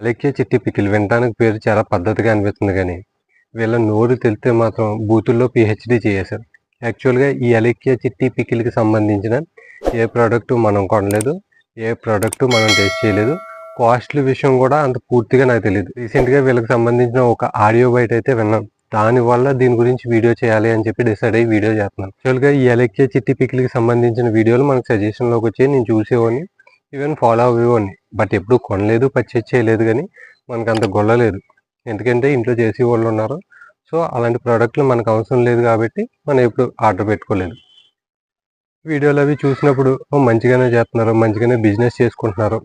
అలెక్కే చిట్టి పికిల్. వినడానికి పేరు చాలా పద్ధతిగా అనిపిస్తుంది కానీ వీళ్ళ నోరు తెలితే మాత్రం బూతుల్లో పిహెచ్డి చేశారు యాక్చువల్గా ఈ అలెక్కియా చిట్టి పికిల్కి సంబంధించిన ఏ ప్రోడక్ట్ మనం కొనలేదు ఏ ప్రోడక్ట్ మనం టేస్ట్ చేయలేదు కాస్ట్లీ విషయం కూడా అంత పూర్తిగా నాకు తెలియదు రీసెంట్గా వీళ్ళకి సంబంధించిన ఒక ఆడియో బయట అయితే విన్నాను దానివల్ల దీని గురించి వీడియో చేయాలి అని చెప్పి డిసైడ్ అయ్యి వీడియో చేస్తున్నాను. యాక్చువల్గా ఈ అలెక్కియా చిట్టి పికిల్కి సంబంధించిన వీడియోలు మనకు సజెషన్లోకి వచ్చి నేను చూసేవాడిని. ఈవెన్ ఫాలో అవ్వండి బట్ ఎప్పుడు కొనలేదు పర్చేజ్ చేయలేదు కానీ మనకు అంత గొల్లలేదు ఎందుకంటే ఇంట్లో చేసే వాళ్ళు ఉన్నారు. సో అలాంటి ప్రోడక్ట్లు మనకు అవసరం లేదు కాబట్టి మనం ఎప్పుడు ఆర్డర్ పెట్టుకోలేదు. వీడియోలు అవి చూసినప్పుడు మంచిగానే చేస్తున్నారు మంచిగానే బిజినెస్ చేసుకుంటున్నారు.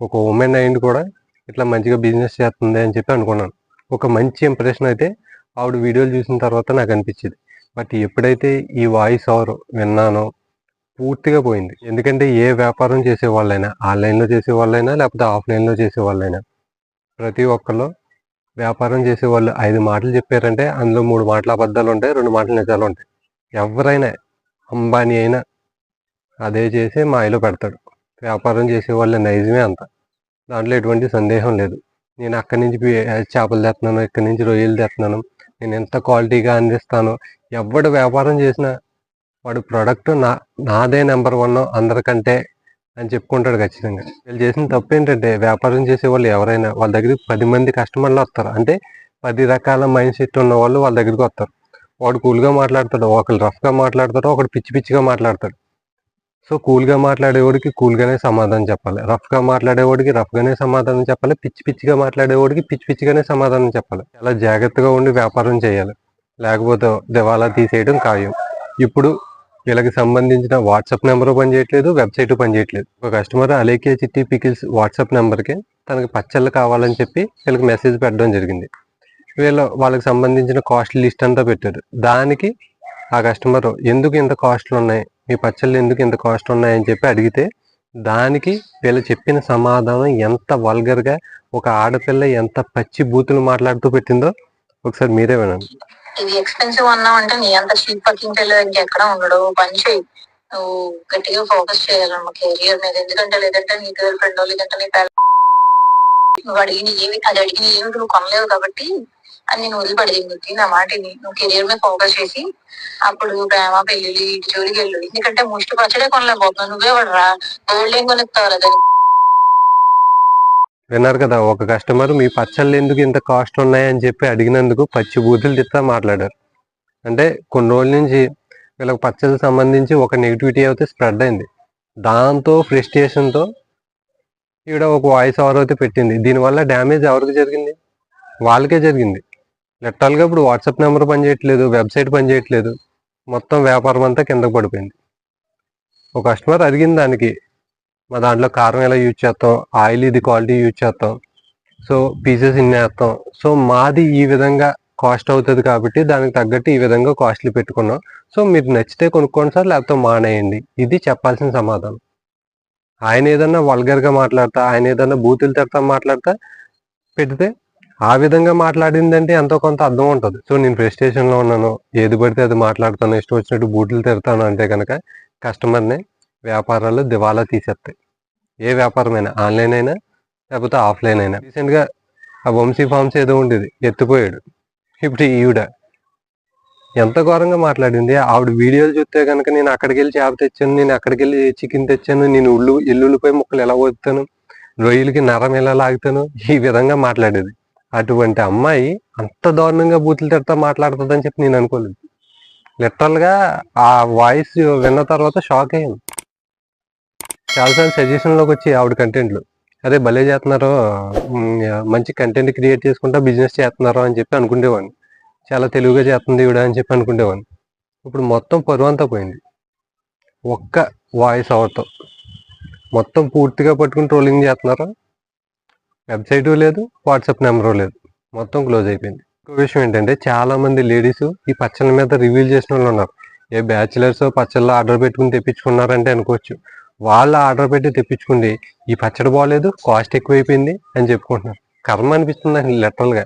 ఒక ఉమెన్ అయింది కూడా ఇట్లా మంచిగా బిజినెస్ చేస్తుంది అని చెప్పి అనుకున్నాను. ఒక మంచి ఇంప్రెషన్ అయితే ఆవిడ వీడియోలు చూసిన తర్వాత నాకు అనిపించింది. బట్ ఎప్పుడైతే ఈ వాయిస్ ఓవర్ విన్నానో పూర్తిగా పోయింది. ఎందుకంటే ఏ వ్యాపారం చేసే వాళ్ళైనా ఆన్లైన్లో చేసే వాళ్ళైనా లేకపోతే ఆఫ్లైన్లో చేసే వాళ్ళైనా ప్రతి ఒక్కళ్ళు వ్యాపారం చేసే వాళ్ళు ఐదు మాటలు చెప్పారంటే అందులో మూడు మాటలు అబద్ధాలు ఉంటాయి రెండు మాటలు నిజాలు ఉంటాయి. ఎవరైనా అంబానీ అయినా అదే చేసి మాయలో పెడతాడు. వ్యాపారం చేసే వాళ్ళ నైజమే అంత. దాంట్లో ఎటువంటి సందేహం లేదు. నేను అక్కడి నుంచి చేపలు తెస్తున్నాను ఇక్కడి నుంచి రొయ్యలు తెస్తున్నాను నేను ఎంత క్వాలిటీగా అందిస్తాను ఎవడు వ్యాపారం చేసినా వాడు ప్రోడక్ట్ నా నాదే నెంబర్ వన్ అందరికంటే అని చెప్పుకుంటాడు ఖచ్చితంగా. వీళ్ళు చేసిన తప్పు ఏంటంటే వ్యాపారం చేసే వాళ్ళు ఎవరైనా వాళ్ళ దగ్గరికి పది మంది కస్టమర్లు వస్తారు. అంటే పది రకాల మైండ్ సెట్ ఉన్న వాళ్ళు వాళ్ళ దగ్గరికి వస్తారు. వాడు కూల్గా మాట్లాడతాడు ఒకళ్ళు రఫ్గా మాట్లాడతాడు ఒకడు పిచ్చి పిచ్చిగా మాట్లాడతాడు. సో కూల్గా మాట్లాడేవాడికి కూల్గానే సమాధానం చెప్పాలి. రఫ్గా మాట్లాడేవాడికి రఫ్గానే సమాధానం చెప్పాలి. పిచ్చి పిచ్చిగా మాట్లాడేవాడికి పిచ్చి పిచ్చిగానే సమాధానం చెప్పాలి. చాలా జాగ్రత్తగా ఉండి వ్యాపారం చేయాలి. లేకపోతే దివాలా తీసేయడం ఖాయం. ఇప్పుడు వీళ్ళకి సంబంధించిన వాట్సాప్ నెంబర్ పనిచేయట్లేదు వెబ్సైట్ పనిచేయట్లేదు. ఒక కస్టమర్ అలేకే చిట్టి పికిల్స్ వాట్సాప్ నెంబర్కి తనకి పచ్చళ్ళు కావాలని చెప్పి వీళ్ళకి మెసేజ్ పెట్టడం జరిగింది. వీళ్ళ వాళ్ళకి సంబంధించిన కాస్ట్ లిస్ట్ అంతా పెట్టారు. దానికి ఆ కస్టమర్ ఎందుకు ఇంత కాస్ట్లు ఉన్నాయి మీ పచ్చళ్ళు ఎందుకు ఇంత కాస్ట్ ఉన్నాయని చెప్పి అడిగితే దానికి వీళ్ళు చెప్పిన సమాధానం ఎంత వల్గర్గా ఒక ఆడపిల్ల ఎంత పచ్చి బూతులు మాట్లాడుతూ పెట్టిందో ఒకసారి మీరే వినండి. ఇది ఎక్స్పెన్సివ్ అన్నావు అంటే నీ అంత చీప్ పక్కింగ్ టైలర్ ఇంకెక్కడ ఉండడు. పని చేయి నువ్వు గట్టిగా ఫోకస్ చేయాలన్నమా కెరియర్ మీద. ఎందుకంటే లేదంటే నీ గర్ల్ ఫ్రెండ్ లేదంటే నీ పిల్ల నువ్వు అడిగిన ఏమి అది అడిగిన ఏమి నువ్వు కొనలేవు కాబట్టి అని నేను వదిలిపడింది నా మాటని. నువ్వు కెరియర్ మీద ఫోకస్ చేసి అప్పుడు ప్రేమ పెళ్ళి ఇటు జోలికి వెళ్ళు. ఎందుకంటే ముష్టి పచ్చడే కొనలేకపోతున్నావు. నువ్వే వాడరా గోల్డ్ ఏం కొనిస్తావు దాన్ని విన్నారు కదా ఒక కస్టమర్ మీ పచ్చళ్ళు ఎందుకు ఇంత కాస్ట్ ఉన్నాయని చెప్పి అడిగినందుకు పచ్చి బూతులు తిట్టా మాట్లాడారు. అంటే కొన్ని రోజుల నుంచి వీళ్ళకి పచ్చళ్ళకి సంబంధించి ఒక నెగిటివిటీ అయితే స్ప్రెడ్ అయింది. దాంతో ఫ్రస్ట్రేషన్తో ఈవిడ ఒక వాయిస్ ఓవర్ అయితే పెట్టింది. దీనివల్ల డ్యామేజ్ ఎవరికి జరిగింది? వాళ్ళకే జరిగింది. లిటరల్గా ఇప్పుడు వాట్సాప్ నెంబర్ పనిచేయట్లేదు వెబ్సైట్ పనిచేయట్లేదు. మొత్తం వ్యాపారం అంతా కిందకు పడిపోయింది. ఒక కస్టమర్ అడిగిన దానికి మా దాంట్లో కారం ఎలా యూజ్ చేస్తాం? ఆయిల్ ఇది క్వాలిటీ యూజ్ చేస్తాం. సో పీసెస్ ఇన్ని వేస్తాం సో మాది ఈ విధంగా కాస్ట్ అవుతుంది కాబట్టి దానికి తగ్గట్టు ఈ విధంగా కాస్ట్లీ పెట్టుకున్నాం. సో మీరు నచ్చితే కొనుక్కోండి సార్ లేకపోతే మానేయండి. ఇది చెప్పాల్సిన సమాధానం. ఆయన ఏదన్నా వల్గర్గా మాట్లాడతా ఆయన ఏదన్నా బూతులు తిడతా మాట్లాడతా పెడితే ఆ విధంగా మాట్లాడిందంటే ఎంతో కొంత అర్థం ఉంటుంది. సో నేను ప్రెస్టేషన్లో ఉన్నాను. ఏది పడితే అది మాట్లాడతాను. ఇష్టం వచ్చినట్టు బూతులు తిడతాను అంటే కనుక కస్టమర్ని వ్యాపారాలు దివాలా తీసేస్తాయి. ఏ వ్యాపారమైనా ఆన్లైన్ అయినా లేకపోతే ఆఫ్లైన్ అయినా. రీసెంట్గా ఆ వంశీ ఫార్మ్స్ ఏదో ఉండేది ఎత్తిపోయాడు. ఇప్పుడు ఈవిడ. ఎంత ఘోరంగా మాట్లాడింది. ఆవిడ వీడియోలు చూస్తే కనుక నేను అక్కడికి వెళ్ళి చేప తెచ్చాను నేను అక్కడికి వెళ్ళి చికెన్ తెచ్చాను నేను ఉల్లు ఎల్లుల్లిపోయి ముక్కలు ఎలా వస్తాను రొయ్యలకి నరం ఎలా లాగుతాను ఈ విధంగా మాట్లాడేది. అటువంటి అమ్మాయి అంత దారుణంగా బూతులు తిడతా మాట్లాడుతుందని చెప్పి నేను అనుకోలేదు. లిటరల్గా ఆ వాయిస్ విన్న తర్వాత షాక్ అయ్యాను. చాలాసార్లు సజెషన్లోకి వచ్చి ఆవిడ కంటెంట్లు అదే భలే చేస్తున్నారు మంచి కంటెంట్ క్రియేట్ చేసుకుంటా బిజినెస్ చేస్తున్నారో అని చెప్పి అనుకునేవాడిని చాలా తెలివిగా చేస్తుంది ఈవిడ అని చెప్పి అనుకునేవాడిని ఇప్పుడు మొత్తం పరువంతా పోయింది. ఒక్క వాయిస్ ఓవర్తో మొత్తం పూర్తిగా పట్టుకుని ట్రోలింగ్ చేస్తున్నారు? వెబ్సైటు లేదు వాట్సాప్ నెంబరు లేదు. మొత్తం క్లోజ్ అయిపోయింది. ఇంకో విషయం ఏంటంటే చాలామంది లేడీస్ ఈ పచ్చళ్ళ మీద రివీల్ చేసిన వాళ్ళు ఉన్నారు. ఏ బ్యాచిలర్స్ పచ్చళ్ళు ఆర్డర్ పెట్టుకుని తెప్పించుకున్నారంటే అనుకోవచ్చు. వాళ్ళు ఆర్డర్ పెట్టి తెప్పించుకుంది. ఈ పచ్చడి బాగోలేదు కాస్ట్ ఎక్కువైపోయింది అని చెప్పుకుంటున్నారు. కర్మ అనిపిస్తుంది అండి గా?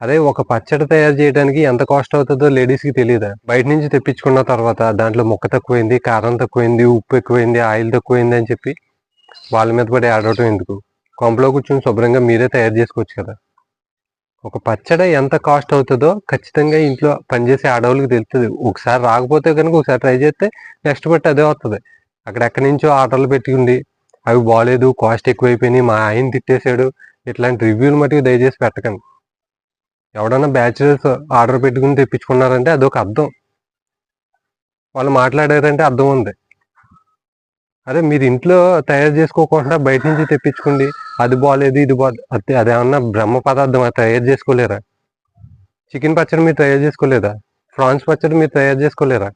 అదే ఒక పచ్చడి తయారు చేయడానికి ఎంత కాస్ట్ అవుతుందో లేడీస్కి తెలియదా బయట నుంచి తెప్పించుకున్న తర్వాత దాంట్లో ముక్క తక్కువైంది కారం తక్కువైంది ఉప్పు ఎక్కువైంది ఆయిల్ తక్కువైంది అని చెప్పి వాళ్ళ మీద పడి ఆడటం ఎందుకు? కొంపలో కూర్చొని శుభ్రంగా మీరే తయారు చేసుకోవచ్చు కదా. ఒక పచ్చడి ఎంత కాస్ట్ అవుతుందో ఖచ్చితంగా ఇంట్లో పనిచేసే ఆడవాళ్ళకి తెలుస్తుంది. ఒకసారి రాకపోతే కనుక ఒకసారి ట్రై చేస్తే నెక్స్ట్ బట్టి అదే వస్తుంది అక్కడెక్కడి నుంచో ఆర్డర్లు పెట్టుకుండి అవి బాగాలేదు కాస్ట్ ఎక్కువైపోయినాయి. మా ఆయన తిట్టేశాడు. ఇట్లాంటి రివ్యూలు మటుకు దయచేసి పెట్టకండి. ఎవడన్నా బ్యాచులర్స్ ఆర్డర్ పెట్టుకుని తెప్పించుకున్నారంటే అదొక అర్థం. వాళ్ళు మాట్లాడారంటే అర్థం ఉంది. అదే మీరు ఇంట్లో తయారు చేసుకోకుండా బయట నుంచి తెప్పించుకోండి. అది బాగాలేదు ఇది బాగాలేదు అది అదేమన్నా బ్రహ్మ పదార్థం అది తయారు చేసుకోలేరా? చికెన్ పచ్చడి మీరు తయారు చేసుకోలేదా? ప్రాన్స్ పచ్చడి మీరు తయారు చేసుకోలేరా?